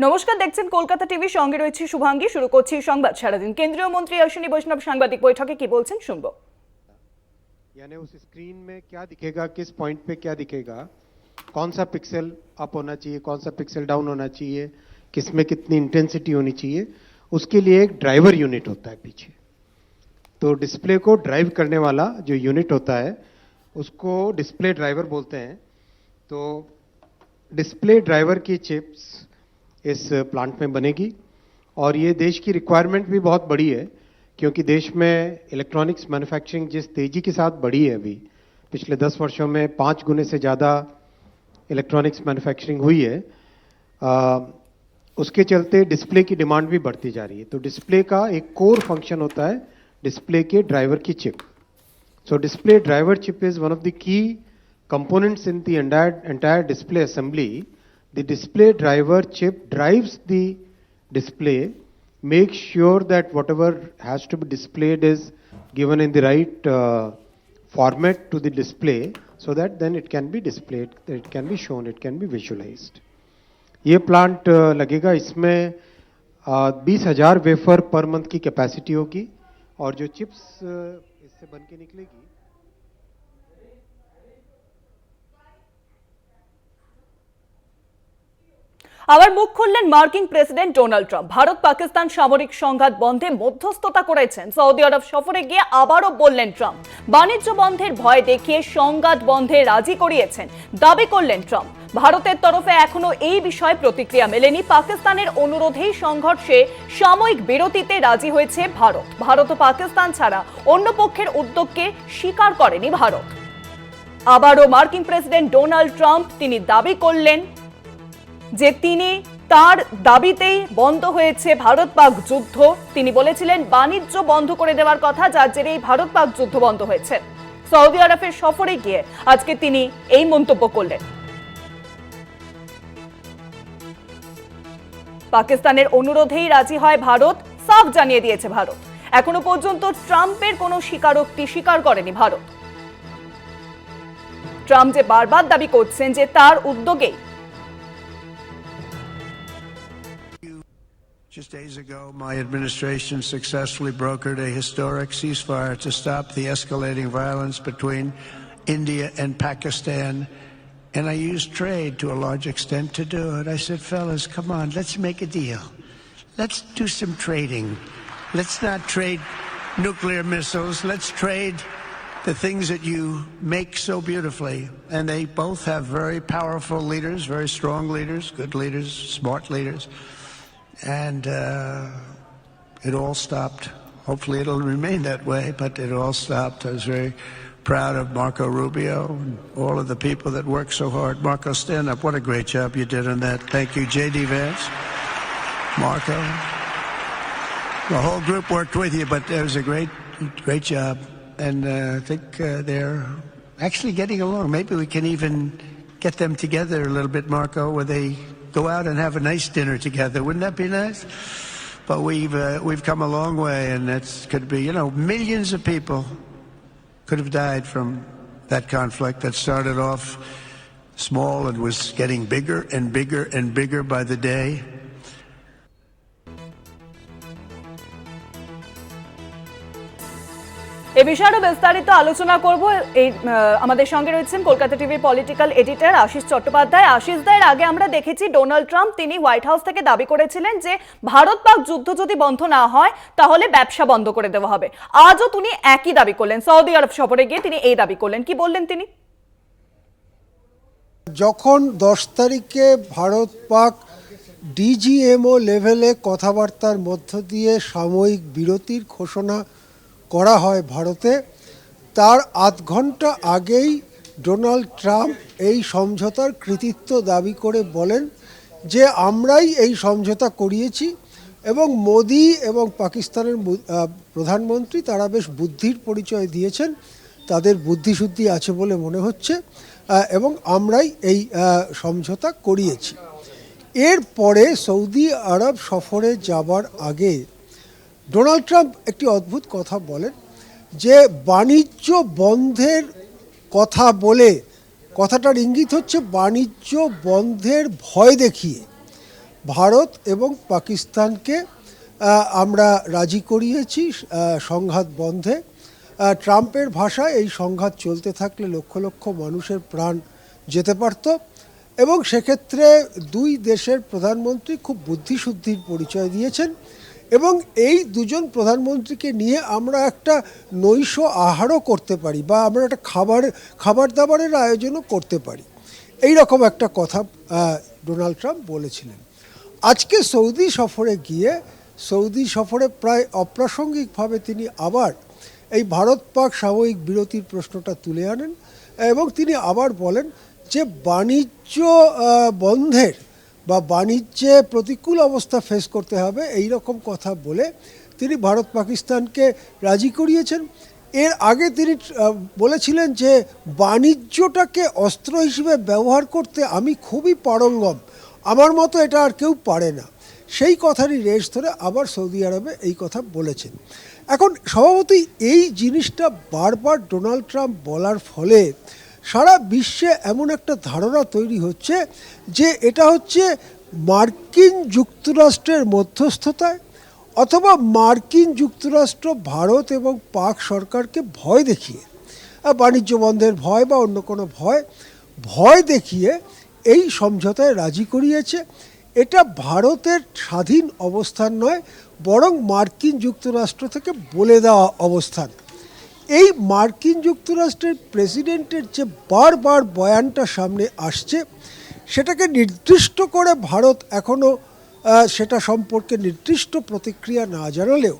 নমস্কার দেখছেন কলকাতা টিভি সঙ্গে রয়েছে শুভাঙ্গী শুরু করছি সংবাদ সারাদিন কেন্দ্রীয় মন্ত্রী অশ্বিনী বৈষ্ণব সাংবাদিক বৈঠকে কি বলছেন শুনবো यानी उस स्क्रीन में क्या दिखेगा किस पॉइंट पे क्या दिखेगा कौन सा पिक्सल अप होना चाहिए कौन सा पिक्सल डाउन होना चाहिए किस में कितनी इंटेंसिटी होनी चाहिए उसके लिए एक ड्राइवर यूनिट होता है पीछे तो डिस्प्ले को ड्राइव करने वाला जो यूनिट होता है उसको डिस्प्ले ड्राइवर बोलते हैं तो डिस्प्ले ड्राइवर की चिप्स इस प्लांट में बनेगी। और ये देश की रिक्वायरमेंट भी बहुत बड़ी है क्योंकि देश में इलेक्ट्रॉनिक्स मैन्युफैक्चरिंग जिस तेज़ी के साथ बढ़ी है अभी पिछले दस वर्षों में पाँच गुने से ज़्यादा इलेक्ट्रॉनिक्स मैन्युफैक्चरिंग हुई है आ, उसके चलते डिस्प्ले की डिमांड भी बढ़ती जा रही है। तो डिस्प्ले का एक कोर फ़ंक्शन होता है डिस्प्ले के ड्राइवर की chip so display driver chip is one of the key in the entire, entire display assembly. The display driver chip drives the display, makes sure that whatever has to be displayed is given in the right uh, format to the display so that then it can be displayed, that it can be shown, it can be visualized. ये plant लगेगा इसमें बीस हजार wafer per month की capacity होगी और जो chips इससे बन के निकलेगी আবার মুখ খুললেন মার্কিন president Donald Trump. Bharat Pakistan সামরিক সংঘাত বন্ধে মধ্যস্থতা করেছেন। সৌদি আরব সফরে গিয়ে আবারও বললেন ট্রাম্প। বাণিজ্য বন্ধের ভয় দেখিয়ে সংঘাত বন্ধে রাজি করিয়েছেন, দাবি করলেন ট্রাম্প। ভারতের তরফে এখনও এই বিষয়ে প্রতিক্রিয়া মেলেনি। পাকিস্তানের অনুরোধেই সংঘর্ষে সাময়িক বিরতিতে রাজি হয়েছে ভারত। ভারত ও পাকিস্তান ছাড়া অন্য পক্ষের উদ্যোগকে স্বীকার করেনি ভারত। আবারও মার্কিন প্রেসিডেন্ট ডোনাল্ড ট্রাম্প, তিনি দাবি করলেন যে তিনি তার দাবিতেই বন্ধ হয়েছে ভারত পাক যুদ্ধ। তিনি বলেছিলেন, বাণিজ্য বন্ধ করে দেওয়ার কথা যার জেরেই ভারত পাক যুদ্ধ বন্ধ হয়েছে। সৌদি আরবের সফরে গিয়ে আজকে তিনি এই মন্তব্য করলেন। পাকিস্তানের অনুরোধেই রাজি হয় ভারত, সাফ জানিয়ে দিয়েছে ভারত। এখনও পর্যন্ত ট্রাম্পের কোনো স্বীকারোক্তি স্বীকার করেনি ভারত। ট্রাম্প যে বারবার দাবি করছেন যে তার উদ্যোগেই Just days ago, my administration successfully brokered a historic ceasefire to stop the escalating violence between India and Pakistan. And I used trade to a large extent to do it. I said, fellas, come on, let's make a deal. Let's do some trading. Let's not trade nuclear missiles. Let's trade the things that you make so beautifully. And they both have very powerful leaders, very strong leaders, good leaders, smart leaders. And uh, it all stopped. Hopefully, it'll remain that way, but it all stopped. I was very proud of Marco Rubio and all of the people that worked so hard. Marco, stand up. What a great job you did on that. Thank you, J.D. Vance, Marco. The whole group worked with you, but it was a great, great job. And uh, I think uh, they're actually getting along. Maybe we can even get them together a little bit, Marco, where they go out and have a nice dinner together. Wouldn't that be nice? But we've uh, we've come a long way, and it's could be you know millions of people could have died from that conflict that started off small and was getting bigger and bigger and bigger by the day. এ বিষয়ে বিস্তারিত আলোচনা করব। এই আমাদের সঙ্গে রয়েছেন কলকাতা টিভির political editor Ashis Chattopadhyay. Ashis দায়ের আগে আমরা দেখেছি ডোনাল্ড ট্রাম্প, তিনি হোয়াইট হাউস থেকে দাবি করেছিলেন যে ভারত পাক যুদ্ধ যদি বন্ধ না হয়, তাহলে ব্যবসা বন্ধ করে দেওয়া হবে। আজও তিনি একই দাবি করলেন। সৌদি আরব সফরে গিয়ে তিনি এই দাবি করলেন। কি বললেন তিনি? যখন দশ তারিখে ভারত পাক ডিজিএমও লেভেলে কথাবার্তার মধ্য দিয়ে সাময়িক বিরতির ঘোষণা করা হয় ভারতে, তার আধ ঘণ্টা আগেই ডোনাল্ড ট্রাম্প এই সমঝোতার কৃতিত্ব দাবি করে বলেন যে, আমরাই এই সমঝোতা করিয়েছি এবং মোদি এবং পাকিস্তানের প্রধানমন্ত্রী তারা বেশ বুদ্ধির পরিচয় দিয়েছেন। তাদের বুদ্ধিশুদ্ধি আছে বলে মনে হচ্ছে এবং আমরাই এই সমঝোতা করিয়েছি। এরপরে সৌদি আরব সফরে যাবার আগে ডোনাল্ড ট্রাম্প একটি অদ্ভুত কথা বলেন যে বাণিজ্য বন্ধের কথা বলে কথাটার ইঙ্গিত হচ্ছে বাণিজ্য বন্ধের ভয় দেখিয়ে। ভারত এবং পাকিস্তানকে আমরা রাজি করিয়েছি সংঘাত বন্ধে। ট্রাম্পের ভাষায় এই সংঘাত চলতে থাকলে লক্ষ লক্ষ মানুষের প্রাণ যেতে পারত এবং সেক্ষেত্রে দুই দেশের প্রধানমন্ত্রী খুব বুদ্ধিশুদ্ধির পরিচয় দিয়েছেন। এবং এই দুজন প্রধানমন্ত্রীকে নিয়ে আমরা একটা নৈশ আহারও করতে পারি বা আমরা একটা খাবার খাবার দাবারের আয়োজনও করতে পারি। এই রকম একটা কথা ডোনাল্ড ট্রাম্প বলেছিলেন। আজকে সৌদি সফরে গিয়ে, সৌদি সফরে প্রায় অপ্রাসঙ্গিকভাবে তিনি আবার এই ভারত পাক সাময়িক বিরতির প্রশ্নটা তুলে আনেন এবং তিনি আবার বলেন যে বাণিজ্য বন্ধের বা বাণিজ্যে প্রতিকূল অবস্থা ফেস করতে হবে, এই রকম কথা বলে তিনি ভারত পাকিস্তানকে রাজি করিয়েছেন। এর আগে তিনি বলেছিলেন যে বাণিজ্যটাকে অস্ত্র হিসেবে ব্যবহার করতে আমি খুবই পারঙ্গম, আমার মতো এটা আর কেউ পারে না। সেই কথারই রেশ ধরে আবার সৌদি আরবে এই কথা বলেছেন। এখন স্বভাবতই এই জিনিসটা বারবার ডোনাল্ড ট্রাম্প বলার ফলে সারা বিশ্বে এমন একটা ধারণা তৈরি হচ্ছে যে এটা হচ্ছে মার্কিন যুক্তরাষ্ট্রের মধ্যস্থতায় অথবা মার্কিন যুক্তরাষ্ট্র, ভারত এবং পাক সরকারকে ভয় দেখিয়ে। বাণিজ্য বন্ধের ভয় বা অন্য কোনো ভয় ভয় দেখিয়ে এই সমঝোতায় রাজি করিয়েছে। এটা ভারতের স্বাধীন অবস্থান নয়, বরং মার্কিন যুক্তরাষ্ট্র থেকে বলে দেওয়া অবস্থান। এই মার্কিন যুক্তরাষ্ট্রের প্রেসিডেন্টের যে বারবার বয়ানটা সামনে আসছে, সেটাকে নির্দিষ্ট করে ভারত এখনও সেটা সম্পর্কে নির্দিষ্ট প্রতিক্রিয়া না জানালেও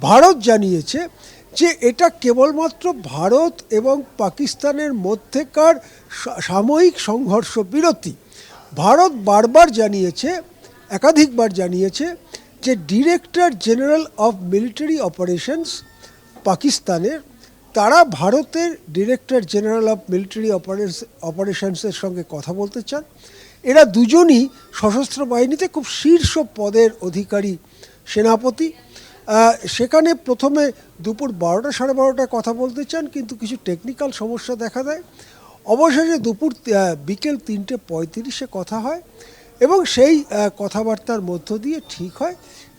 ভারত জানিয়েছে যে এটা কেবলমাত্র ভারত এবং পাকিস্তানের মধ্যেকার সাময়িক সংঘর্ষ বিরতি। ভারত বারবার জানিয়েছে, একাধিকবার জানিয়েছে যে director general of military operations পাকিস্তানের তারা ভারতের ডিরেক্টর জেনারেল অফ মিলিটারি অপারেশনসের সঙ্গে কথা বলতে চান। এরা দুজনই সশস্ত্র বাহিনীতে খুব শীর্ষ পদের অধিকারী সেনাপতি। সেখানে প্রথমে দুপুর বারোটা সাড়ে বারোটায় কথা বলতে চান, কিন্তু কিছু টেকনিক্যাল সমস্যা দেখা দেয়। অবশেষে দুপুর বিকেল তিনটে পঁয়ত্রিশে কথা হয় এবং সেই কথাবার্তার মধ্য দিয়ে ঠিক হয়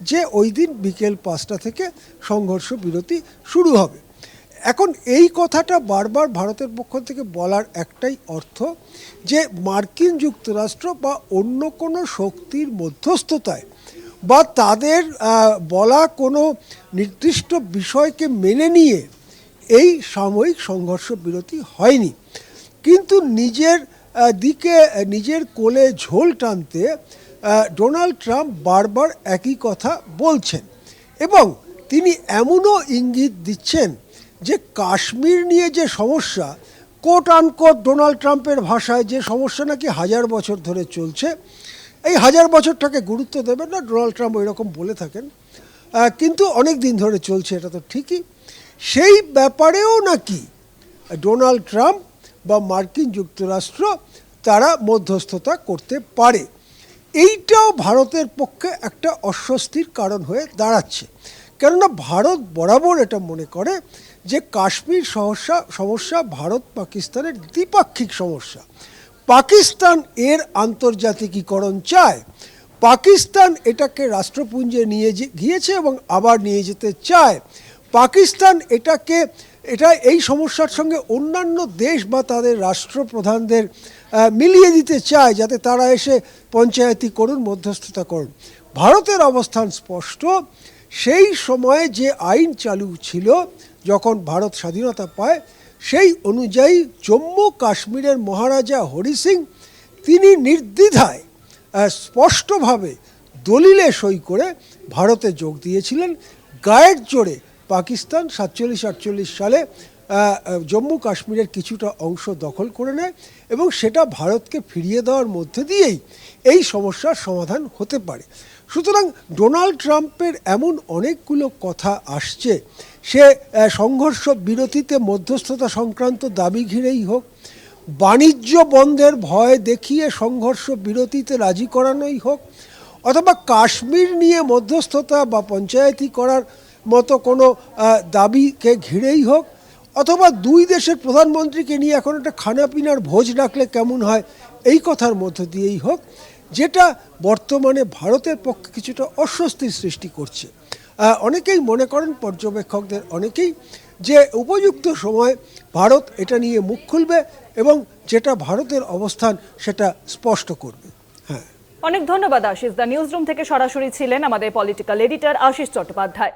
যে ওই দিন বিকেল পাঁচটা থেকে সংঘর্ষ বিরতি শুরু হবে। এখন এই কথাটা বারবার ভারতের পক্ষ থেকে বলার একটাই অর্থ যে মার্কিন যুক্তরাষ্ট্র বা অন্য কোনো শক্তির মধ্যস্থতায় বা তাদের বলা কোনো নির্দিষ্ট বিষয়কে মেনে নিয়ে এই সাময়িক সংঘর্ষ বিরতি হয়নি। কিন্তু নিজের দিকে, নিজের কোলে ঝোল টানতে ডোনাল্ড ট্রাম্প বারবার একই কথা বলছেন এবং তিনি এমনও ইঙ্গিত দিচ্ছেন যে কাশ্মীর নিয়ে যে সমস্যা কোট আনকোট ডোনাল্ড ট্রাম্পের ভাষায় যে সমস্যা নাকি হাজার বছর ধরে চলছে, এই হাজার বছরটাকে গুরুত্ব দেবেন না, ডোনাল্ড ট্রাম্প ওই রকম বলে থাকেন। কিন্তু অনেক দিন ধরে চলছে, এটা তো ঠিকই। সেই ব্যাপারেও নাকি ডোনাল্ড ট্রাম্প বা মার্কিন যুক্তরাষ্ট্র তারা মধ্যস্থতা করতে পারে। এইটাও ভারতের পক্ষে একটা অস্বস্তির কারণ হয়ে দাঁড়াচ্ছে। কেননা ভারত বরাবর এটা মনে করে যে কাশ্মীর সমস্যা সমস্যা ভারত পাকিস্তানের দ্বিপাক্ষিক সমস্যা। পাকিস্তান এর আন্তর্জাতিকীকরণ চায়। পাকিস্তান এটাকে রাষ্ট্রপুঞ্জে নিয়ে গিয়েছে এবং আবার নিয়ে যেতে চায়। পাকিস্তান এটাকে, এটা এই সমস্যার সঙ্গে অন্যান্য দেশ বা তাদের রাষ্ট্রপ্রধানদের মিলিয়ে দিতে চায় যাতে তারা এসে পঞ্চায়েতি করুন, মধ্যস্থতা করুন। ভারতের অবস্থান স্পষ্ট। সেই সময়ে যে আইন চালু ছিল, যখন ভারত স্বাধীনতা পায়, সেই অনুযায়ী জম্মু কাশ্মীরের মহারাজা হরি সিং, তিনি নির্দ্বিধায় স্পষ্টভাবে দলিলে সই করে ভারতে যোগ দিয়েছিলেন। গায়ের জোরে পাকিস্তান সাতচল্লিশ আটচল্লিশ সালে জম্মু কাশ্মীরের কিছুটা অংশ দখল করে নেয় এবং সেটা ভারতকে ফিরিয়ে দেওয়ার মধ্যে দিয়েই এই সমস্যার সমাধান হতে পারে। সুতরাং ডোনাল্ড ট্রাম্পের এমন অনেকগুলো কথা আসছে। সে সংঘর্ষ বিরতিতে মধ্যস্থতা সংক্রান্ত দাবি ঘিরেই হোক, বাণিজ্য বন্ধের ভয় দেখিয়ে সংঘর্ষ বিরতিতে রাজি করানোই হোক, অথবা কাশ্মীর নিয়ে মধ্যস্থতা বা পঞ্চায়েতি করার মতো কোনো দাবিকে ঘিরেই হোক, অথবা দুই দেশের প্রধানমন্ত্রীকে নিয়ে এখন একটা খানাপিনার ভোজ ডাকলে কেমন হয়, এই কথার মধ্য দিয়েই হোক। যেটা বর্তমানে ভারতের পক্ষে কিছুটা অস্বস্তির সৃষ্টি করছে। অনেকেই মনে করেন, পর্যবেক্ষকদের অনেকেই, যে উপযুক্ত সময় ভারত এটা নিয়ে মুখ খুলবে এবং যেটা ভারতের অবস্থান সেটা স্পষ্ট করবে। হ্যাঁ। অনেক ধন্যবাদ আশিস দ্য নিউজরুম থেকে সরাসরি ছিলেন আমাদের পলিটিক্যাল এডিটর আশিস চট্টোপাধ্যায়।